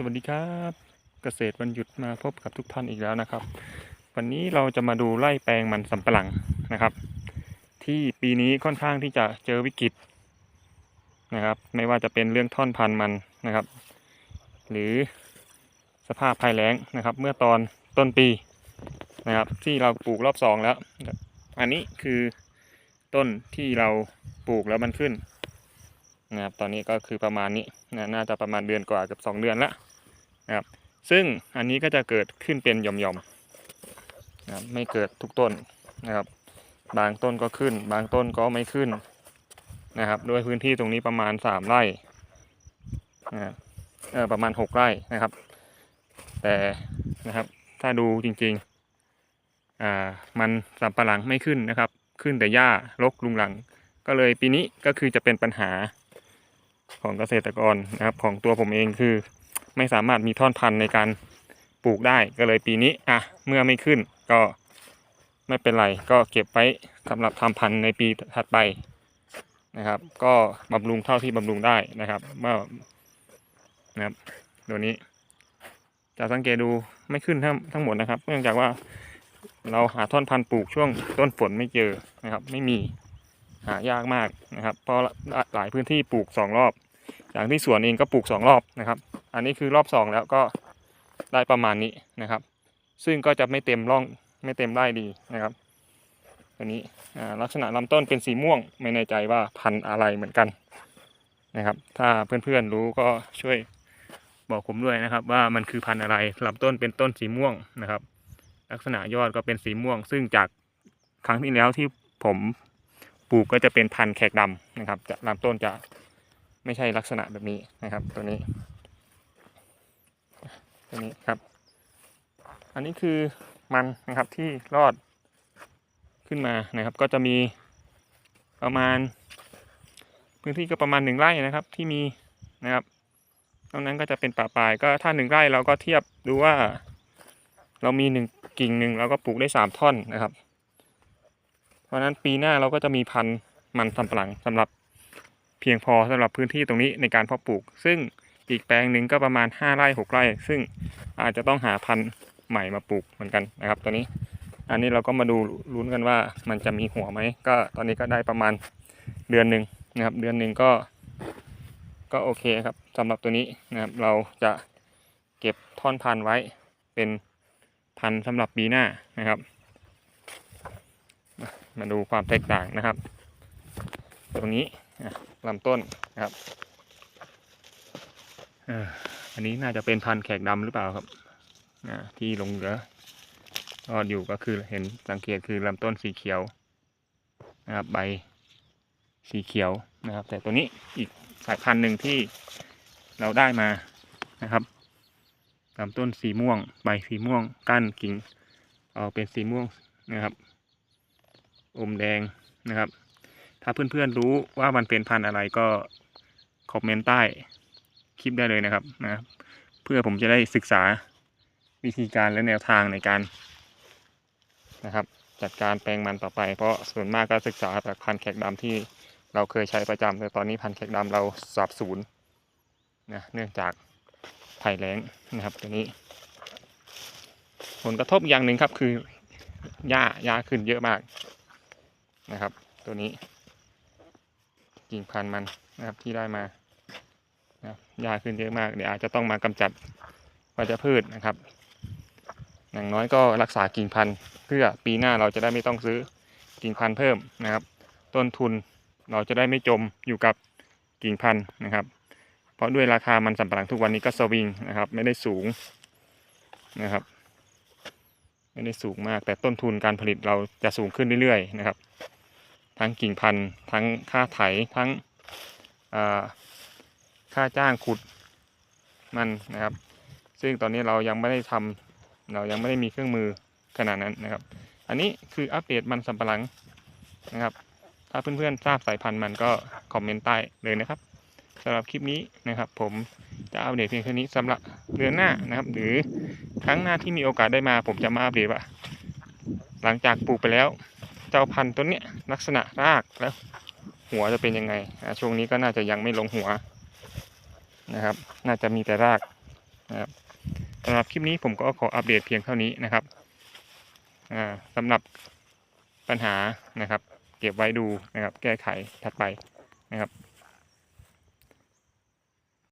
สวัสดีครับเกษตรวันหยุดมาพบกับทุกท่านอีกแล้วนะครับ วันนี้เราจะมาดูไร่แปลงมันสำปะหลังนะครับ ที่ปีนี้ค่อนข้างที่จะเจอวิกฤตนะครับ ไม่ว่าจะเป็นเรื่องท่อนพันธุ์มันนะครับ หรือสภาพภัยแล้งนะครับ เมื่อตอนต้นปีนะครับ ที่เราปลูกรอบสองแล้ว อันนี้คือต้นที่เราปลูกแล้วมันขึ้นนะครับตอนนี้ก็คือประมาณนี้นะน่าจะประมาณเดือนกว่ากับสองเดือนล้ว นะครับ ซึ่งอันนี้ก็จะเกิดขึ้นเป็นหย่อมๆนะครับไม่เกิดทุกต้นนะครับ บางต้นก็ขึ้น บางต้นก็ไม่ขึ้นนะครับด้วยพื้นที่ตรงนี้ประมาณสามไร่นะครับประมาณหกไร่นะครับ แต่นะครับถ้าดูจริงๆอ่ามันสำปะหลังไม่ขึ้นนะครับ ขึ้นแต่หญ้ารกลุงหลัง ก็เลยปีนี้ก็คือจะเป็นปัญหาของเกษตรกรนะครับของตัวผมเองคือ ไม่สามารถมีท่อนพันธุ์ในการปลูกได้ก็เลยปีนี้อะเมื่อไม่ขึ้นก็ไม่เป็นไรก็เก็บไว้สำหรับทำพันธุ์ในปีถัดไปนะครับ ก็บำรุงเท่าที่บำรุงได้นะครับเมื่อนะครับตัวนี้จะสังเกตดูไม่ขึ้นทั้งทั้งหมดนะครับ เนื่องจากว่าเราหาท่อนพันธุ์ปลูกช่วงต้นฝนไม่เจอนะครับ ไม่มีหายากมากนะครับเพราะหลายพื้นที่ปลูกสองรอบ อย่างที่สวนเองก็ปลูกสองรอบนะครับ อันนี้คือรอบสองแล้วก็ได้ประมาณนี้นะครับ ซึ่งก็จะไม่เต็มร่องไม่เต็มไร่ดีนะครับตัวนี้ลักษณะลำต้นเป็นสีม่วงไม่แน่ใจว่าพันธุ์อะไรเหมือนกันนะครับ ถ้าเพื่อนๆรู้ก็ช่วยบอกผมด้วยนะครับ ว่ามันคือพันธุ์อะไรลำต้นเป็นต้นสีม่วงนะครับ ลักษณะยอดก็เป็นสีม่วง ซึ่งจากครั้งที่แล้วที่ผมปลูกก็จะเป็นพันธุ์แขกดำนะครับจะลำต้นจะ ไม่ใช่ลักษณะแบบนี้นะครับ ตัวนี้ ตัวนี้ครับ อันนี้คือมันนะครับที่รอดขึ้นมานะครับ ก็จะมีประมาณ พื้นที่ก็ประมาณหนึ่งไร่นะครับ ที่มีนะครับตรงนั้นก็จะเป็นป่าปลายก็ถ้าหนึ่งไร่เราก็เทียบดูว่า เรามีหนึ่งกิ่งหนึ่งเราก็ปลูกได้สามท่อนนะครับ เพราะฉะนั้นปีหน้าเราก็จะมีพันธุ์มันสำปะหลังสำหรับ เพียงพอสำหรับพื้นที่ตรงนี้ในการเพาะปลูก ซึ่งอีกแปลงหนึ่งก็ประมาณ 5 ไร่ 6 ไร่ ซึ่งอาจจะต้องหาพันธุ์ใหม่มาปลูกเหมือนกันนะครับตัวนี้ อันนี้เราก็มาดูลุ้นกันว่ามันจะมีหัวไหมก็ตอนนี้ก็ได้ประมาณเดือนหนึ่งนะครับ เดือนหนึ่งก็ ก็โอเคครับสำหรับตัวนี้นะครับ เราจะเก็บท่อนพันธุ์ไว้เป็นพันธุ์สำหรับปีหน้านะครับ มาดูความแตกต่างนะครับ ตรงนี้ ลำต้นนะครับอันนี้น่าจะเป็นพันธุ์แขกดำหรือเปล่าครับที่ลงเหลือรอดอยู่ก็คือเห็นสังเกตคือลำต้นสีเขียวนะครับใบสีเขียวนะครับ แต่ตัวนี้อีกสายพันธุ์หนึ่งที่เราได้มานะครับลำต้นสีม่วง ใบสีม่วงก้านกิ่งเอาเป็นสีม่วงนะครับ อมแดงนะครับ ถ้าเพื่อนๆรู้ว่ามันเป็นพันธุ์อะไรก็คอมเมนต์ใต้คลิปได้เลยนะครับนะเพื่อผมจะได้ศึกษาวิธีการและแนวทางในการนะครับ จัดการแปลงมันต่อไป เพราะส่วนมากก็ศึกษาจากพันธุ์แขกดำที่เราเคยใช้ประจำแต่ตอนนี้พันธุ์แขกดำเราสับสูญนะเนื่องจากภัยแล้งนะครับตัวนี้ ผลกระทบอย่างหนึ่งครับคือหญ้าหญ้าขึ้นเยอะมากนะครับ ตัวนี้ กิ่งพันธุ์มันนะครับที่ได้มานะยาขึ้นเยอะมากเดี๋ยวอาจจะต้องมากำจัดวัชพืชนะครับ อย่างน้อยก็รักษากิ่งพันธุ์เพื่อปีหน้าเราจะได้ไม่ต้องซื้อกิ่งพันธุ์เพิ่มนะครับ ต้นทุนเราจะได้ไม่จมอยู่กับกิ่งพันธุ์นะครับ เพราะด้วยราคามันสำปะหลังทุกวันนี้ก็สวิงนะครับ ไม่ได้สูงนะครับ ไม่ได้สูงมากแต่ต้นทุนการผลิตเราจะสูงขึ้นเรื่อยๆนะครับ ทั้งกิ่งพันธุ์ ทั้งค่าไถทั้งค่าจ้างขุดมันนะครับ ซึ่งตอนนี้เรายังไม่ได้ทำเรายังไม่ได้มีเครื่องมือขนาดนั้นนะครับ อันนี้คืออัปเดตมันสำปะหลังนะครับ ถ้าเพื่อนๆทราบสายพันธุ์มันก็คอมเมนต์ใต้เลยนะครับสำหรับคลิปนี้นะครับ ผมจะอัปเดตเพียงแค่นี้สำหรับเดือนหน้านะครับ หรือครั้งหน้าที่มีโอกาสได้มา ผมจะมาอัปเดตว่า หลังจากปลูกไปแล้ว เจ้าพันธุ์ต้นเนี้ยลักษณะรากแล้ว หัวจะเป็นยังไงช่วงนี้ก็น่าจะยังไม่ลงหัวนะครับ น่าจะมีแต่รากนะครับสำหรับคลิปนี้ผมก็ขออัปเดตเพียงเท่านี้นะครับสำหรับปัญหานะครับ เก็บไว้ดูนะครับ แก้ไขถัดไปนะครับ